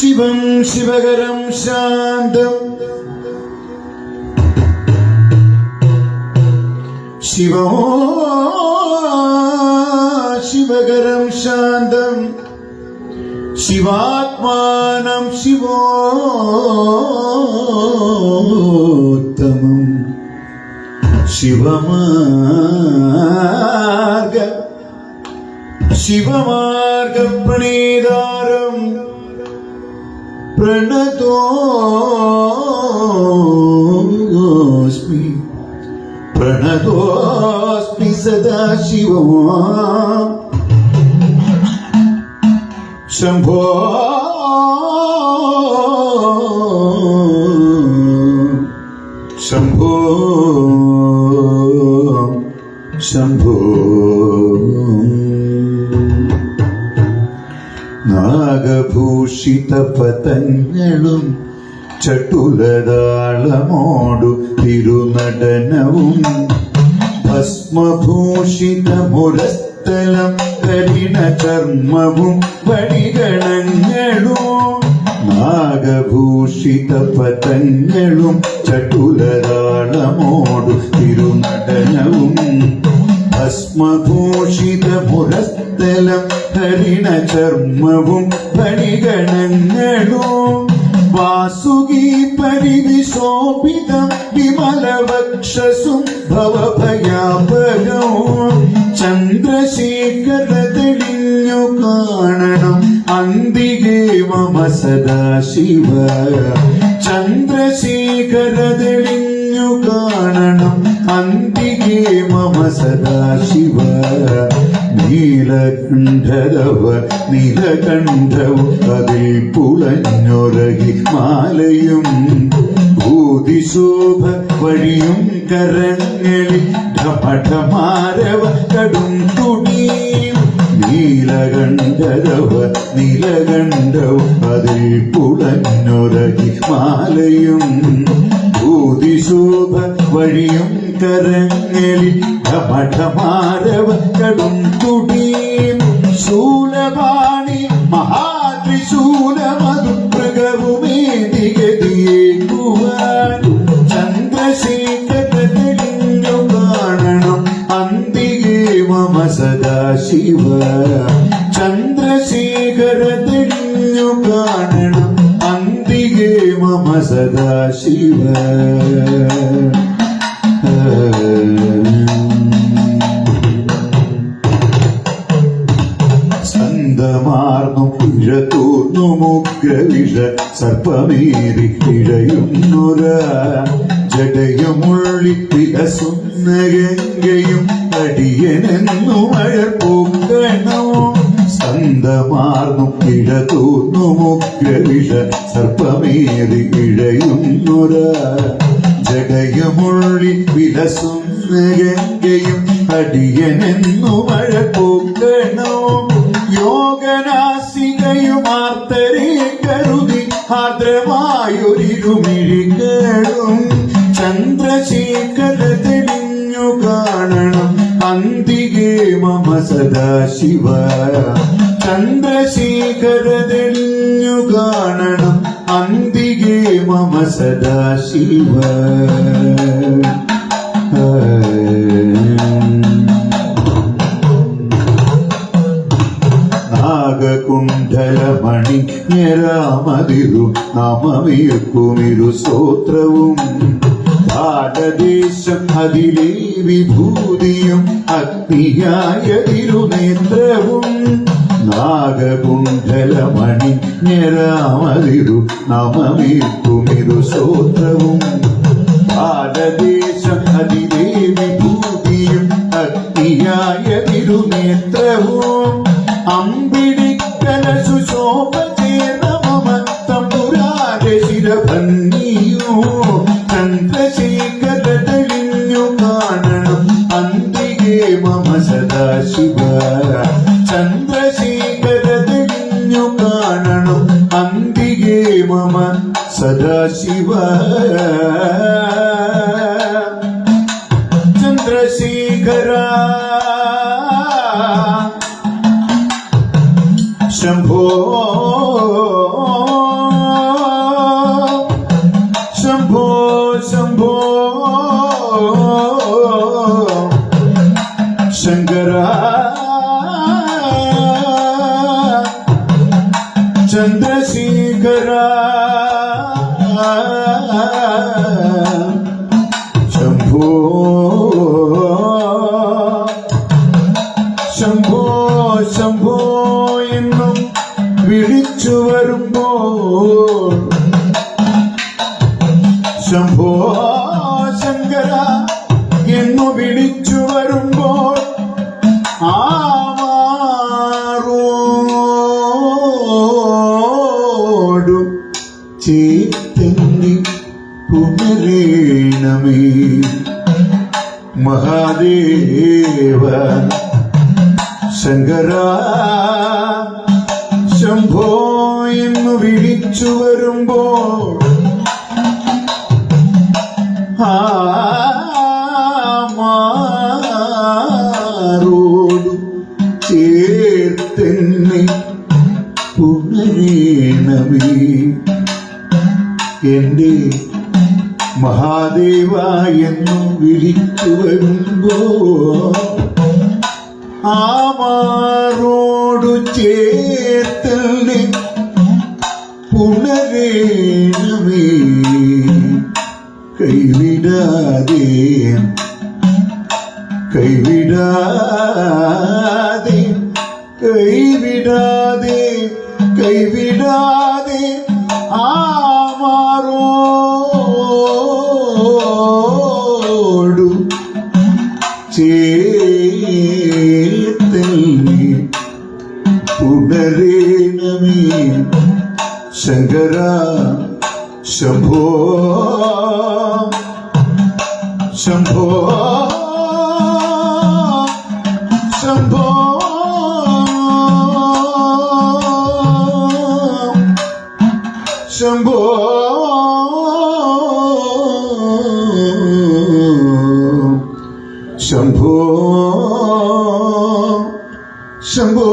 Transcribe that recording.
ശിവം ശിവകരം ശാന്തം. ശിവോ ശിവകരം ശാന്തം. ശിവാത്മാനം ശിവോത്തമം. ശിവമാർഗ ശിവമാർഗം പ്രണീതാരം പ്രണതോസ്മി പ്രണതോസ്മി സദാ ശിവോ ശംഭോ ശംഭോ ശംഭോ നാഗഭൂഷിത പതങ്ങളും ചട്ടുലതാളമോടു തിരുനടനവും ഭസ്മഭൂഷിത മുരസ്ഥലം കരിണ കർമ്മവും വടിഗണങ്ങളും നാഗഭൂഷിത പതങ്ങളും ചട്ടുലതാളമോടു തിരുനടനവും ഭസ്മഭൂഷിത പുരസ്ഥലം ഹരിണ ചർമ്മവും പരിഗണങ്ങളും വാസുകി പരിവിശോഭിതം വിമലവക്ഷസും ഭവഭയാപകവും ചന്ദ്രശേഖര തെളിഞ്ഞു കാണണം അന്തികേ മമ സദാശിവ. ചന്ദ്രശേഖര തെളിഞ്ഞു കാണണം. അന്തികേ മമ സദാശിവ. നീലകണ്ഠരവ നീലകണ്ഠവും അതിൽ പുളഞ്ഞൊരകി മാലയും. ഭൂതിശോഭ വഴിയും കരങ്ങളിൽ ഠമഠമാരവ കടും നീലകണ്ഠരവ നീലകണ്ഠവും അതിൽ പുളഞ്ഞൊരകി മാലയും. വഴിയും കരങ്ങളിൽ ഘമഠമാരവ കടും. തുടിയും ശൂലപാണി മഹാത്രിശൂലമതു സദാശിവ സ്കന്ധമാർന്നു ഇഴതൂർന്നു മുഗ്രവിഷ സർപ്പമേറി ഇഴയുന്നുര ജടയുമുള്ളി വിലസുന്ന ഗംഗയും അടിയനെന്നു മഴപ്പൂങ്കണോ ഇഴ ഇഴതൂർന്നു മുഗ്രവിഷ സർപ്പമേറി ഇഴയുന്നുര. ജടയുമുള്ളി വിലസും ഗംഗയും അടിയനെന്നു മഴ പൂക്കണോ യോഗനാസികയുമാർത്തരെ കരുതി ആർദ്രമായൊരിരുമിഴികളും ചന്ദ്രശേഖര തെളിഞ്ഞു കാണണം അന്തികേ മമ സദാശിവ. ചന്ദ്രശേഖര തെളിഞ്ഞു കാണണം അന്തികേ മമ സദാശിവ. നാഗകുണ്ഠലമണി ഞരാമതിരു നാമമേക്കുമിരു സ്തോത്രവും. പാടദേശം അതിലെ വിഭൂതിയും അഗ്നിയായ തിരുനേത്രവും നാഗകുണ്ഠലമണി ഞരാമതിരു നമമീർക്കുമിരു സോത്രവും. ഭാരതദേശം അതിദേവി ഭൂതിയും അഗ്നിയായ തിരുനേത്രവും സദാശിവ ചന്ദ്രശേഖര ശംഭോ ശംഭോ ശംഭോ ശങ്കര മഹാദേവ ശങ്കര ശംഭോ എന്ന് വിളിച്ചു വരുമ്പോൾ ആമാറോടു ചേർത്തെന്നെ പുനരേണമേ. മഹാദേവ എന്നും വിളിച്ചു വരുമ്പോ ആമാറോടു ചേത്തള്ളി പുണരേണമേ കൈവിടാതെ കൈവിടാതെ കൈവിടാതെ കൈവിടാതെ ശംഭോ ശംഭോ ശംഭോ ശംഭോ ശംഭോ ശംഭോ